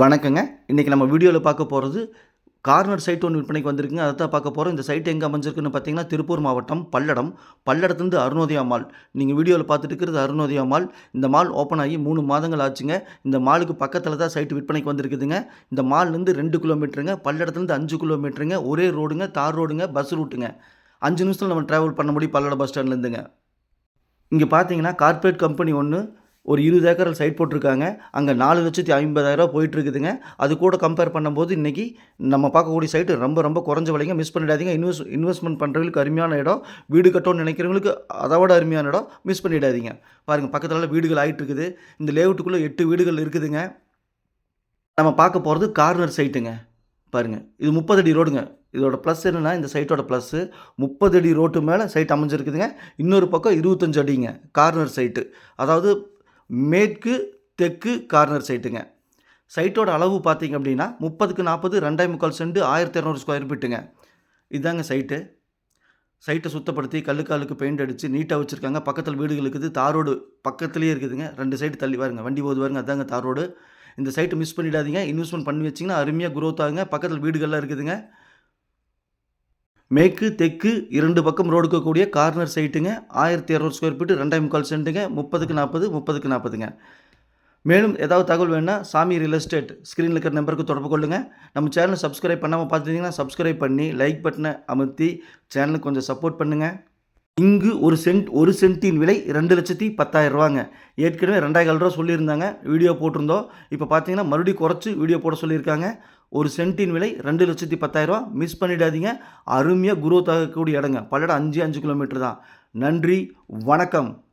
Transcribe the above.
வணக்கங்க. இன்றைக்கி நம்ம வீடியோவில் பார்க்க போகிறது கார்னர் சைட் ஒன்று விற்பனைக்கு வந்திருக்குங்க. அதை தான் பார்க்க போகிறோம் இந்த சைட் எங்கே அமைஞ்சிருக்குன்னு பார்த்தீங்கன்னா திருப்பூர் மாவட்டம் பல்லடம். பல்லடத்துலேருந்து அருணோதயா மால். நீங்கள் வீடியோவில் பார்த்துட்டு இருக்கிறது அருணோதயா மால். இந்த மால் ஓப்பன் ஆகி மூணு மாதங்கள் ஆச்சுங்க. இந்த மாலுக்கு பக்கத்தில் தான் சைட் விற்பனைக்கு வந்திருக்குதுங்க. இந்த மால்லேருந்து ரெண்டு கிலோமீட்டருங்க. பல்லடத்துலேருந்து அஞ்சு கிலோமீட்டருங்க. ஒரே ரோடுங்க தார் ரோடுங்க பஸ் ரூட்டுங்க. அஞ்சு நிமிஷத்தில் நம்ம ட்ராவல் பண்ண முடியும் பல்லடம் பஸ் ஸ்டாண்ட்லேருந்துங்க இங்கே பார்த்தீங்கன்னா கார்ப்பரேட் கம்பெனி ஒன்று ஒரு இருபது ஏக்கர் சைட் போட்டிருக்காங்க. அங்கே நாலு லட்சத்தி ஐம்பதாயிரரூவா போயிட்டுருக்குதுங்க. அது கூட கம்பேர் பண்ணும்போது இன்றைக்கி நம்ம பார்க்கக்கூடிய சைட்டு ரொம்ப ரொம்ப குறைஞ்ச விலைங்க. மிஸ் பண்ணிடாதீங்க. இன்வெஸ்ட் இன்வெஸ்ட்மெண்ட் பண்ணுறவங்களுக்கு அருமையான இடம். வீடு கட்டணும்னு நினைக்கிறவங்களுக்கு அதை விட அருமையான இடம். மிஸ் பண்ணிடாதீங்க. பாருங்கள் பக்கத்தில் வீடுகள் ஆகிட்டு இருக்குது இந்த லேஅவுட்டுக்குள்ளே எட்டு வீடுகள் இருக்குதுங்க. நம்ம பார்க்க போகிறது கார்னர் சைட்டுங்க பாருங்கள் இது முப்பது அடி ரோடுங்க இதோட ப்ளஸ் என்னென்னா இந்த சைட்டோட ப்ளஸ்ஸு முப்பது அடி ரோட்டு மேலே சைட் அமைஞ்சிருக்குதுங்க. இன்னொரு பக்கம் இருபத்தஞ்சு அடிங்க கார்னர் சைட்டு அதாவது மேற்கு தெற்கு கார்னர் சைட்டுங்க சைட்டோட அளவு பார்த்தீங்க அப்படின்னா முப்பதுக்கு நாற்பது ரெண்டாய் முக்கால் செண்டு ஆயிரத்தி இரநூறு ஸ்கொயர் ஃபீட்டுங்க இதாங்க சைட்டு சைட்டை சுத்தப்படுத்தி கல்லுக்காலுக்கு பெயிண்ட் அடித்து நீட்டாக வச்சுருக்காங்க. பக்கத்தில் வீடுகள் இருக்குது. தாரோடு பக்கத்துலேயே இருக்குதுங்க. ரெண்டு சைடு தள்ளி பாருங்க. வண்டி போது பாருங்க அதாங்க தாரோடு இந்த சைட்டை மிஸ் பண்ணிடாதீங்க. இன்வெஸ்ட்மெண்ட் பண்ணி வச்சிங்கன்னா அருமையாக குரோத் ஆகுங்க. பக்கத்தில் வீடுகள்லாம் இருக்குதுங்க. மேற்கு தெற்கு இரண்டு பக்கம் ரோடு இருக்கக்கூடிய கார்னர் சைட்டுங்க. ஆயிரத்தி இரநூறு ஸ்கொயர் ஃபீட்டு ரெண்டாயிரம் முக்கால் சென்ட்டுங்க. முப்பதுக்கு நாற்பது முப்பதுக்கு நாற்பதுங்க மேலும் ஏதாவது தகவல் வேணுன்னா சாமி ரியல் எஸ்டேட் ஸ்க்ரீனில் இருக்கிற நம்பருக்கு தொடர்பு கொள்ளுங்கள் நம்ம சேனலை சப்ஸ்கிரைப் பண்ணாமல் பார்த்துட்டிங்கன்னா சப்ஸ்கிரைப் பண்ணி லைக் பட்டனை அமர்த்தி சேனலுக்கு கொஞ்சம் சப்போர்ட் பண்ணுங்கள் இங்கு ஒரு சென்ட் ஒரு சென்ட்டின் விலை ரெண்டு லட்சத்தி பத்தாயிரம் ரூபாங்க. ஏற்கனவே ரெண்டாயிரம் ரூபா சொல்லியிருந்தாங்க. வீடியோ போட்டிருந்தோம். இப்போ பார்த்தீங்கன்னா மறுபடியும் குறைச்சி வீடியோ போட சொல்லியிருக்காங்க. ஒரு சென்ட்டின் விலை ரெண்டு லட்சத்தி பத்தாயிரரூவா மிஸ் பண்ணிடாதீங்க. அருமையாக குரோத் ஆகக்கூடிய இடங்க. பல்லடம் அஞ்சு அஞ்சு கிலோமீட்டர் தான். நன்றி. வணக்கம்.